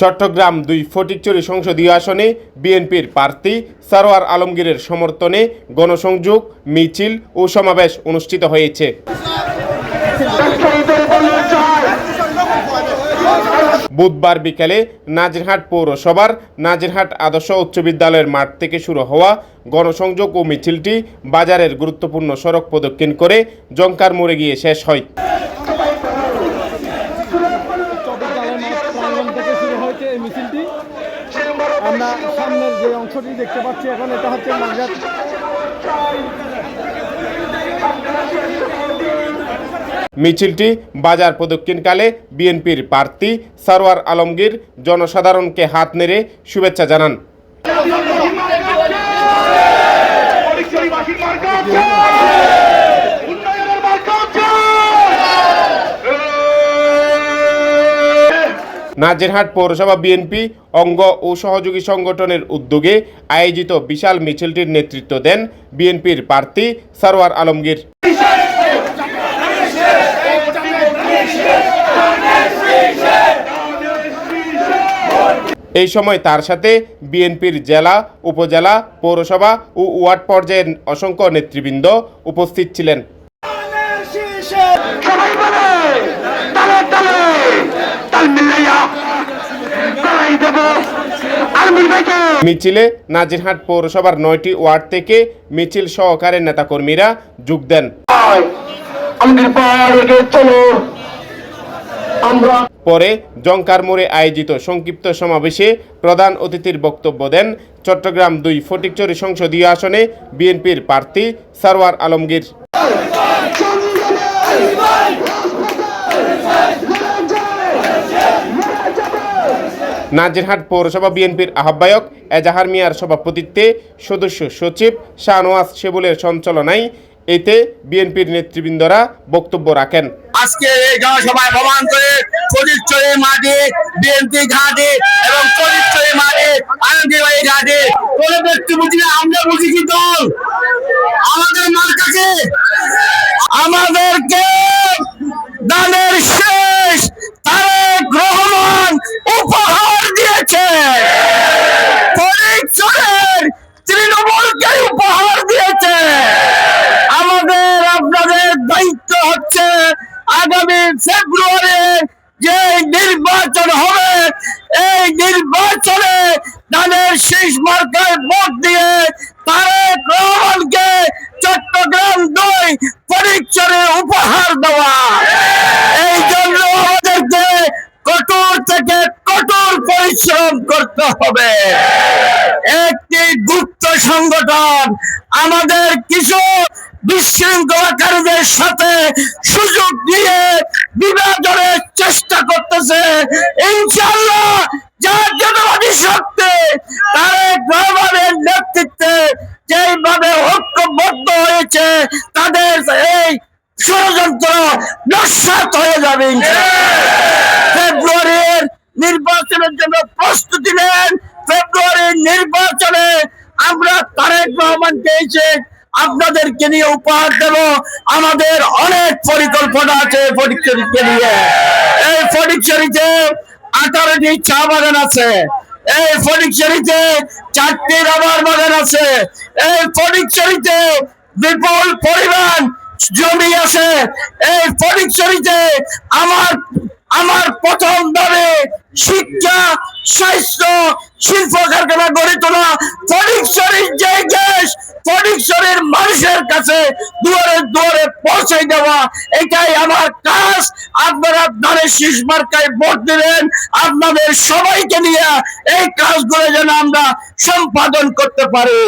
চট্টগ্রাম দুই ফটিকচুরি সংসদীয় আসনে বিএনপির প্রার্থী সারোয়ার আলমগীরের সমর্থনে গণসংযোগ, মিছিল ও সমাবেশ অনুষ্ঠিত হয়েছে। বুধবার বিকেলে নাজিরহাট পৌরসভার নাজিরহাট আদর্শ উচ্চ বিদ্যালয়ের মাঠ থেকে শুরু হওয়া গণসংযোগ ও মিছিলটি বাজারের গুরুত্বপূর্ণ সড়ক প্রদক্ষিণ করে জঙ্কার মোড়ে গিয়ে শেষ হয় চট্টগ্রামের মাঠ প্রাঙ্গণ থেকে শুরু হয়েছে এই মিছিলটি। আমরা সামনের যে অংশটি দেখতে পাচ্ছি এখন এটা হচ্ছে মাঝার মিছিলটি বাজার প্রদক্ষিণকালে বিএনপির প্রার্থী সারোয়ার আলমগীর জনসাধারণকে হাত নেড়ে শুভেচ্ছা জানান। নাজিরহাট পৌরসভা বিএনপি অঙ্গ ও সহযোগী সংগঠনের উদ্যোগে আয়োজিত বিশাল মিছিলটির নেতৃত্ব দেন বিএনপির প্রার্থী সারোয়ার আলমগীর। এই সময় তার সাথে বিএনপির জেলা, উপজেলা, পৌরসভা ও ওয়ার্ড পর্যায়ের অসংখ্য নেতৃবৃন্দ উপস্থিত ছিলেন সবাই বলে তালে তালে তাল মিলাইয়া তালাই দেব আলমিন ভাইকে মিছিলে নাজিরহাট পৌরসভার নয়টি ওয়ার্ড থেকে মিছিল সহকারে নেতাকর্মীরা যোগ দেন। পর জঙ্কার মোড়ে আয়োজিত সংক্ষিপ্ত সমাবেশে প্রধান অতিথির বক্তব্য দেন চট্টগ্রাম দুই ফটিকচুরি সংসদীয় আসনে বিএনপির প্রার্থী সারওয়ার আলমগীর। নাজিরহাট পৌরসভা বিএনপির আহ্বায়ক এজাহার মিয়ার সভাপতিত্বে সদস্য সচিব শাহনওয়াজ শেবুলের সঞ্চালনায় এতে বিএনপির নেতৃবৃন্দরা বক্তব্য রাখেন। আজকে এই জনসভায় প্রমাণ করে ফরিদচরে মাঠে বিএনপি ঘাটে এবং ফরিদচরে মাঠে আনন্দবাড়ি ঘাটে। কোন ব্যক্তি বুঝি না, আমরা বুঝি কি দল? আমাদের মার্কাকে? আমাদেরকে দানের শেষ তারেক রহমান উপহার দিয়েছে ফরিদচরের তৃণমূলকে উপহার দিয়েছে আমাদের আপনাদের দায়িত্ব হচ্ছে আগামী ফেব্রুয়ারি যে নির্বাচন হবে, এই নির্বাচনে তাদের শেষ মার্কায় ভোট দিয়ে তারেক রহমানকে চট্টগ্রাম দুই পরীক্ষারে উপহার দেওয়া। এই জন্য আমাদেরকে কঠোর থেকে কঠোর পরিশ্রম করতে হবে। একটি গুপ্ত সংগঠন আমাদের কিছু বিশৃঙ্খলাকারীদের সাথে সুযোগ দিয়ে বিভাজনের চেষ্টা করতেছে। ইনশাল্লাহ জনবাদী শক্তি তারেক রহমানের নেতৃত্বে যেভাবে ঐক্যবদ্ধ হয়েছে, তাদের এই ষড়যন্ত্র নস্বাত হয়ে যাবে ফেব্রুয়ারির নির্বাচনের জন্য প্রস্তুতি নেন। ফেব্রুয়ারির নির্বাচনে আমরা তারেক রহমানকে এসে আপনাদেরকে নিয়ে উপহার দেব। আমাদের অনেক পরিকল্পনা আছে ফটিকচুরিকে নিয়ে। এই ফটিকচুরিতে আঠারোটি চা বাগান আছে। এই ফটিকচুরিতে চারটি রাবার বাগান আছে। এই ফটিকচুরিতে বিপুল পরিমাণ জমি আছে। এই ফটিকচুরিতে আমার আমার প্রথম দাবি শিক্ষা, স্বাস্থ্য, শিল্প কারখানা গড়ে তোলা ফটিকচুরির যে দেশ মানুষের কাছে দুয়ারে দুয়ারে পৌঁছে দেওয়া, এটাই আমার কাজ। আপনারা ধারে শীষ মার্কায় ভোট দিলেন আপনাদের সবাইকে নিয়ে এই কাজগুলো যেন আমরা সম্পাদন করতে পারি।